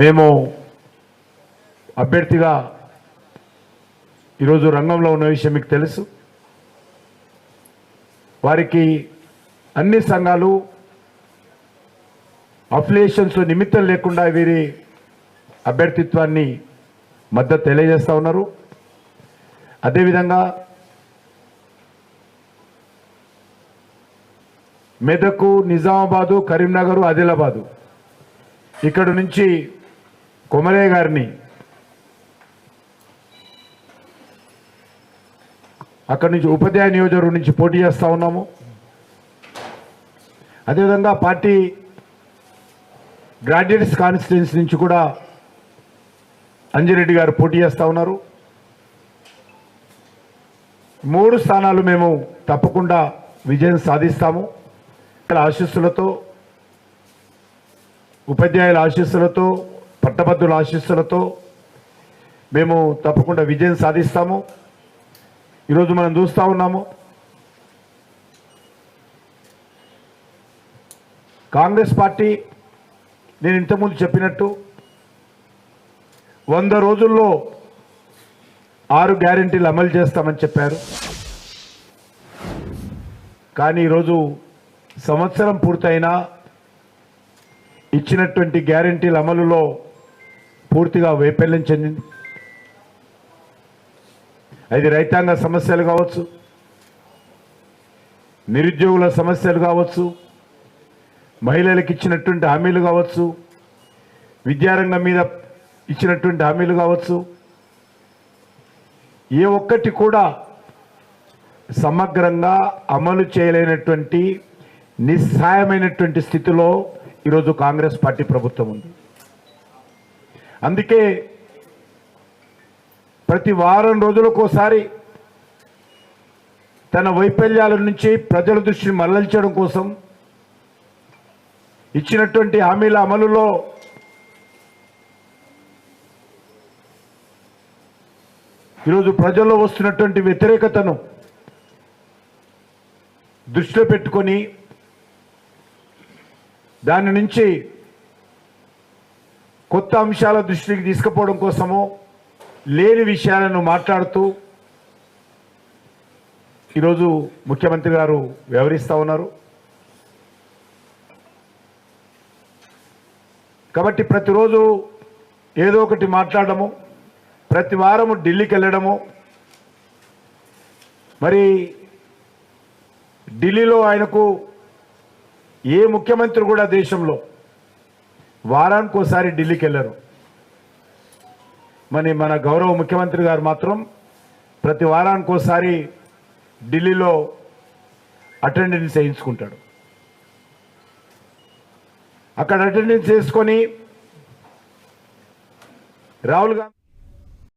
మేము అభ్యర్థిగా ఈరోజు రంగంలో ఉన్న విషయం మీకు తెలుసు. వారికి అన్ని సంఘాలు అఫిలియేషన్స్ నిమిత్తం లేకుండా వీరి అభ్యర్థిత్వాన్ని మద్దతు తెలియజేస్తూ ఉన్నారు. అదేవిధంగా మెదకు నిజామాబాదు కరీంనగర్ ఆదిలాబాదు ఇక్కడ నుంచి కొమరయ్య గారిని. అక్కడి నుంచి ఉపాధ్యాయ నియోజకవర్గం నుంచి పోటీ చేస్తూ ఉన్నాము. అదేవిధంగా పార్టీ గ్రాడ్యుయేట్స్ కాన్స్టిట్యున్సీ నుంచి కూడా అంజిరెడ్డి గారు పోటీ చేస్తూ ఉన్నారు. మూడు స్థానాలు మేము తప్పకుండా విజయం సాధిస్తాము. ఆశీస్సులతో ఉపాధ్యాయుల ఆశీస్సులతో పట్టభద్రుల ఆశీస్సులతో మేము తప్పకుండా విజయం సాధిస్తాము. ఈరోజు మనం చూస్తూ ఉన్నాము. కాంగ్రెస్ పార్టీ నేను ఇంతకుముందు చెప్పినట్టు వంద రోజుల్లో ఆరు గ్యారెంటీలు అమలు చేస్తామని చెప్పారు. కానీ ఈరోజు సంవత్సరం పూర్తయినా ఇచ్చినటువంటి గ్యారంటీల అమలులో పూర్తిగా వైఫల్యం చెందింది. అది రైతాంగ సమస్యలు కావచ్చు నిరుద్యోగుల సమస్యలు కావచ్చు మహిళలకు ఇచ్చినటువంటి హామీలు కావచ్చు విద్యారంగం మీద ఇచ్చినటువంటి హామీలు కావచ్చు. ఏ ఒక్కటి కూడా సమగ్రంగా అమలు చేయలేనటువంటి నిస్సాయమైనటువంటి స్థితిలో ఈరోజు కాంగ్రెస్ పార్టీ ప్రభుత్వం ఉంది. అందుకే ప్రతి వారం రోజులకోసారి తన వైఫల్యాల నుంచి ప్రజల దృష్టిని మరలించడం కోసం ఇచ్చినటువంటి హామీల అమలులో ఈరోజు ప్రజల్లో వస్తున్నటువంటి వ్యతిరేకతను దృష్టిలో పెట్టుకొని దాని నుంచి కొత్త అంశాల దృష్టికి తీసుకుపోవడం కోసము లేని విషయాలను మాట్లాడుతూ ఈరోజు ముఖ్యమంత్రి గారు వ్యవహరిస్తూ ఉన్నారు. కాబట్టి ప్రతిరోజు ఏదో ఒకటి మాట్లాడము ప్రతి వారము ఢిల్లీకి వెళ్ళడము మరి ఢిల్లీలో ఆయనకు ఏ ముఖ్యమంత్రి కూడా దేశంలో వారానికి ఒకసారి ఢిల్లీకి వెళ్ళారు మరి మన గౌరవ ముఖ్యమంత్రి గారు మాత్రం ప్రతి వారానికి ఒకసారి ఢిల్లీలో అటెండెన్స్ వేయించుకుంటాడు అక్కడ అటెండెన్స్ చేసుకొని రాహుల్ గాంధీ